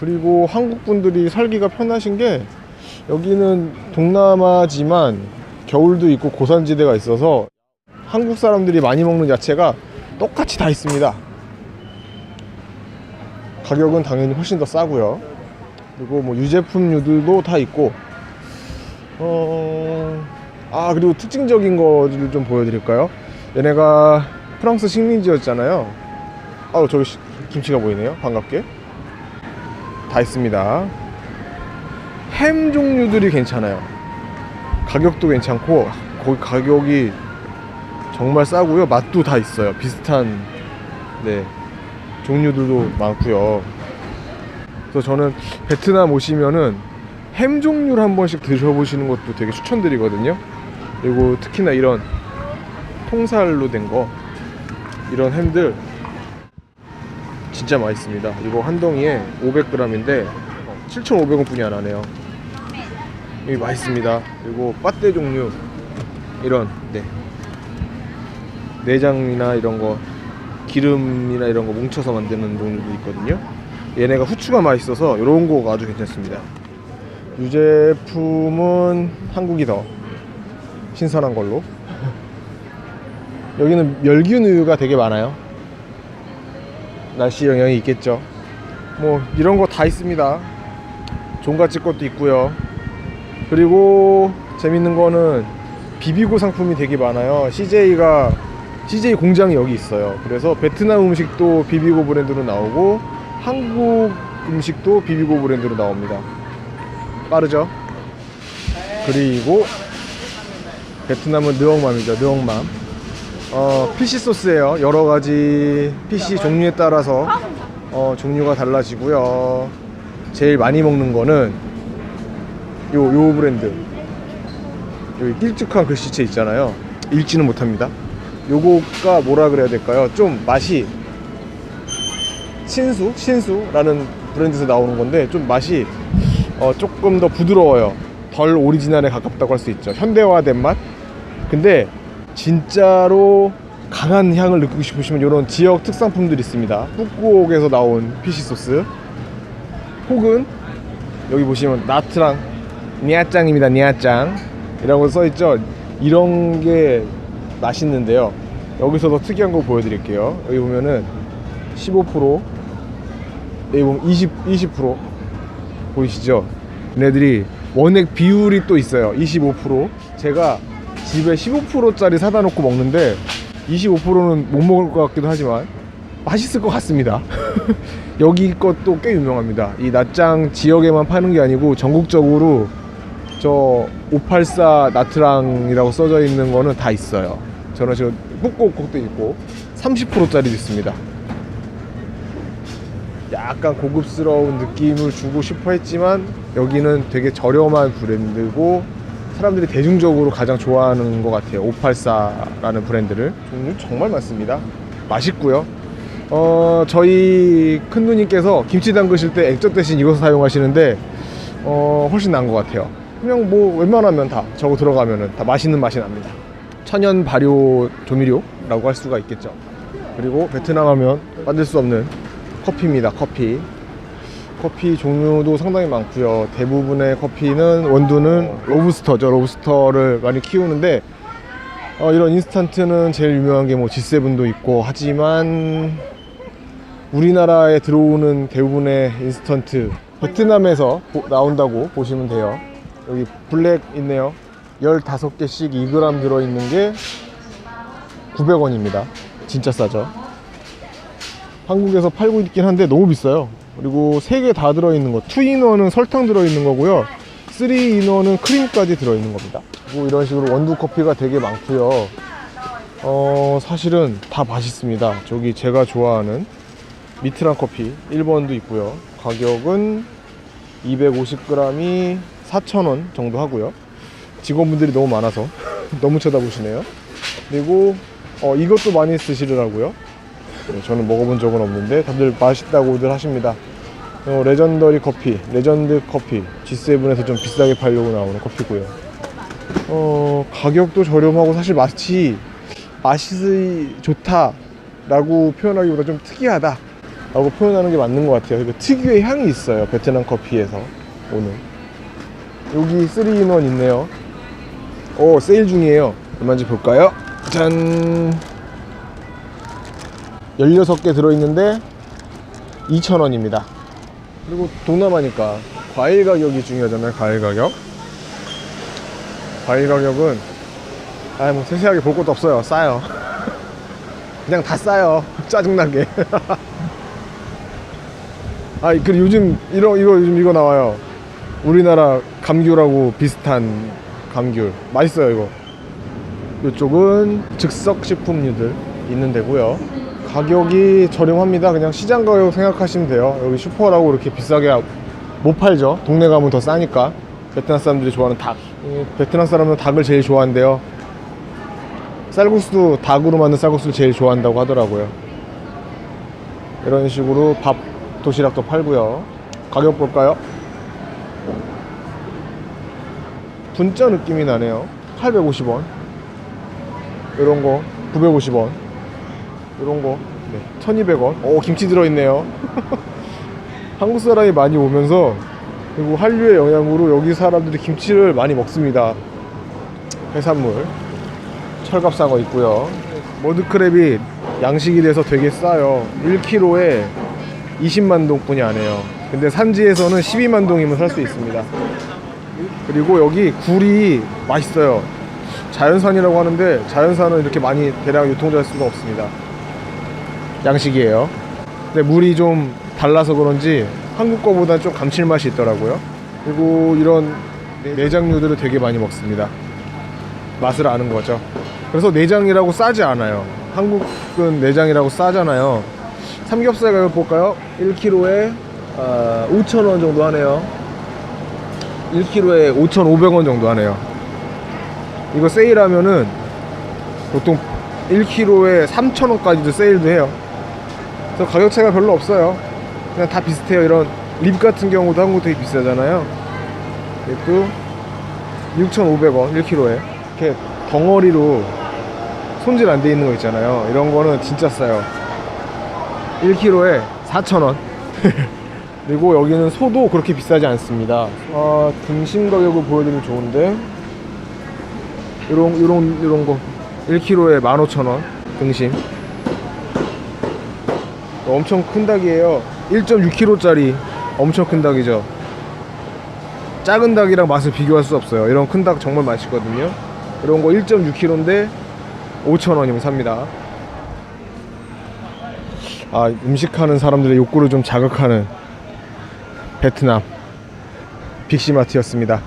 그리고 한국 분들이 살기가 편하신 게 여기는 동남아지만 겨울도 있고 고산지대가 있어서 한국 사람들이 많이 먹는 야채가 똑같이 다 있습니다. 가격은 당연히 훨씬 더 싸고요. 그리고 뭐 유제품류들도 다 있고 어... 아 그리고 특징적인 거를 좀 보여드릴까요? 얘네가 프랑스 식민지였잖아요. 아우 저기 시- 김치가 보이네요. 반갑게 다 있습니다. 햄 종류들이 괜찮아요. 가격도 괜찮고 거기 가격이 정말 싸고요. 맛도 다 있어요. 비슷한 네 종류들도 많고요. 그래서 저는 베트남 오시면은 햄 종류를 한 번씩 드셔보시는 것도 되게 추천드리거든요. 그리고 특히나 이런 통살로 된 거 이런 햄들 진짜 맛있습니다. 이거 한 덩이에 500g인데 7,500원 뿐이 안 하네요. 이게 맛있습니다. 그리고 빠떼 종류 이런 네 내장이나 이런 거 기름이나 이런 거 뭉쳐서 만드는 종류도 있거든요. 얘네가 후추가 맛있어서 이런 거가 아주 괜찮습니다. 유제품은 한국이 더 신선한 걸로. 여기는 멸균 우유가 되게 많아요. 날씨 영향이 있겠죠. 뭐 이런 거 다 있습니다. 종갓집 것도 있고요. 그리고 재밌는 거는 비비고 상품이 되게 많아요. CJ가 CJ 공장이 여기 있어요. 그래서 베트남 음식도 비비고 브랜드로 나오고 한국 음식도 비비고 브랜드로 나옵니다. 빠르죠? 그리고 베트남은 느엉맘이죠. 느엉맘. 어, 피시 소스예요. 여러 가지 피시 종류에 따라서 어, 종류가 달라지고요. 제일 많이 먹는 거는 요, 요 브랜드. 여기 길쭉한 글씨체 있잖아요. 읽지는 못합니다. 요거가 뭐라 그래야 될까요? 좀 맛이 신수? 신수라는 브랜드에서 나오는 건데 좀 맛이 어, 조금 더 부드러워요. 덜 오리지널에 가깝다고 할 수 있죠. 현대화된 맛? 근데 진짜로 강한 향을 느끼고 싶으시면 이런 지역 특산품들이 있습니다. 북구옥에서 나온 피시 소스 혹은 여기 보시면 나트랑 니아짱입니다. 니아짱 이라고 써있죠. 이런 게 맛있는데요. 여기서 더 특이한 거 보여드릴게요. 여기 보면은 15% 여기 보면 20, 20% 보이시죠? 얘네들이 원액 비율이 또 있어요. 25% 제가 집에 15%짜리 사다 놓고 먹는데 25%는 못 먹을 것 같기도 하지만 맛있을 것 같습니다. 여기 것도 꽤 유명합니다. 이 낮장 지역에만 파는 게 아니고 전국적으로 저 584 나트랑이라고 써져 있는 거는 다 있어요. 저는 지금 북곡곡도 있고 30%짜리도 있습니다. 약간 고급스러운 느낌을 주고 싶어 했지만 여기는 되게 저렴한 브랜드고 사람들이 대중적으로 가장 좋아하는 것 같아요. 584라는 브랜드를 종류 정말 많습니다. 맛있고요. 어 저희 큰 누님께서 김치 담그실 때 액젓 대신 이것을 사용하시는데 어 훨씬 나은 것 같아요. 그냥 뭐 웬만하면 다 저거 들어가면은 다 맛있는 맛이 납니다. 천연 발효 조미료라고 할 수가 있겠죠. 그리고 베트남 하면 빠질 수 없는 커피입니다. 커피. 커피 종류도 상당히 많고요. 대부분의 커피는 원두는 로부스터죠. 로부스터를 많이 키우는데 어, 이런 인스턴트는 제일 유명한 게 뭐 G7도 있고 하지만 우리나라에 들어오는 대부분의 인스턴트 베트남에서 보- 나온다고 보시면 돼요. 여기 블랙 있네요. 15개씩 2g 들어있는 게 900원입니다. 진짜 싸죠. 한국에서 팔고 있긴 한데 너무 비싸요. 그리고 3개 다 들어있는 거. 2인원은 설탕 들어있는 거고요. 3인원은 크림까지 들어있는 겁니다. 그리고 이런 식으로 원두 커피가 되게 많고요. 어, 사실은 다 맛있습니다. 저기 제가 좋아하는 미트란 커피 1번도 있고요. 가격은 250g이 4,000원 정도 하고요. 직원분들이 너무 많아서 너무 쳐다보시네요. 그리고 어, 이것도 많이 쓰시더라고요. 네, 저는 먹어본 적은 없는데 다들 맛있다고들 하십니다. 어, 레전더리 커피, 레전드 커피, G7에서 좀 비싸게 팔려고 나오는 커피고요. 어, 가격도 저렴하고 사실 맛이 맛이 좋다라고 표현하기보다 좀 특이하다 라고 표현하는 게 맞는 것 같아요. 그 특유의 향이 있어요. 베트남 커피에서 오늘. 여기 3인원 있네요. 오, 세일 중이에요. 얼마인지 볼까요? 짠! 16개 들어있는데 2,000원입니다. 그리고 동남아니까 과일 가격이 중요하잖아요. 과일 가격. 과일 가격은 아, 뭐 세세하게 볼 것도 없어요. 싸요. 그냥 다 싸요. 짜증나게. 아, 그리고 요즘 이거 이거 요즘 이거 나와요. 우리나라 감귤하고 비슷한 감귤. 맛있어요, 이거. 이쪽은 즉석 식품류들 있는 데고요. 가격이 저렴합니다. 그냥 시장 가격 생각하시면 돼요. 여기 슈퍼라고 이렇게 비싸게 못 팔죠. 동네 가면 더 싸니까. 베트남 사람들이 좋아하는 닭. 이 베트남 사람은 닭을 제일 좋아한대요. 쌀국수도 닭으로 만든 쌀국수를 제일 좋아한다고 하더라고요. 이런 식으로 밥 도시락도 팔고요. 가격 볼까요? 분짜 느낌이 나네요. 850원. 이런 거 950원. 이런 거 네, 1200원. 오, 김치 들어있네요. 한국 사람이 많이 오면서 그리고 한류의 영향으로 여기 사람들이 김치를 많이 먹습니다. 해산물. 철갑상어 있고요. 머드크랩이 양식이 돼서 되게 싸요. 1kg에 20만 동뿐이 안 해요. 근데 산지에서는 12만 동이면 살 수 있습니다. 그리고 여기 굴이 맛있어요. 자연산이라고 하는데 자연산은 이렇게 많이 대량 유통될 수가 없습니다. 양식이에요. 근데 물이 좀 달라서 그런지 한국 거보다 좀 감칠맛이 있더라고요. 그리고 이런 내장류들을 되게 많이 먹습니다. 맛을 아는 거죠. 그래서 내장이라고 싸지 않아요. 한국은 내장이라고 싸잖아요. 삼겹살 가격 볼까요? 1kg에 아, 5,000원 정도 하네요. 1kg에 5,500원 정도 하네요. 이거 세일하면은 보통 1kg에 3,000원까지도 세일도 해요. 그래서 가격 차이가 별로 없어요. 그냥 다 비슷해요. 이런 립 같은 경우도 한국 되게 비싸잖아요. 이것도 6,500원 1kg에 이렇게 덩어리로 손질 안 돼 있는 거 있잖아요. 이런 거는 진짜 싸요. 1kg에 4,000원. 그리고 여기는 소도 그렇게 비싸지 않습니다. 아, 등심 가격을 보여드리면 좋은데 이런 이런 이런 거 1kg에 15,000원 등심. 엄청 큰 닭이에요. 1.6kg짜리 엄청 큰 닭이죠. 작은 닭이랑 맛을 비교할 수 없어요. 이런 큰 닭 정말 맛있거든요. 이런 거 1.6kg인데 5,000원이면 삽니다. 아, 음식하는 사람들의 욕구를 좀 자극하는 베트남 빅시마트였습니다.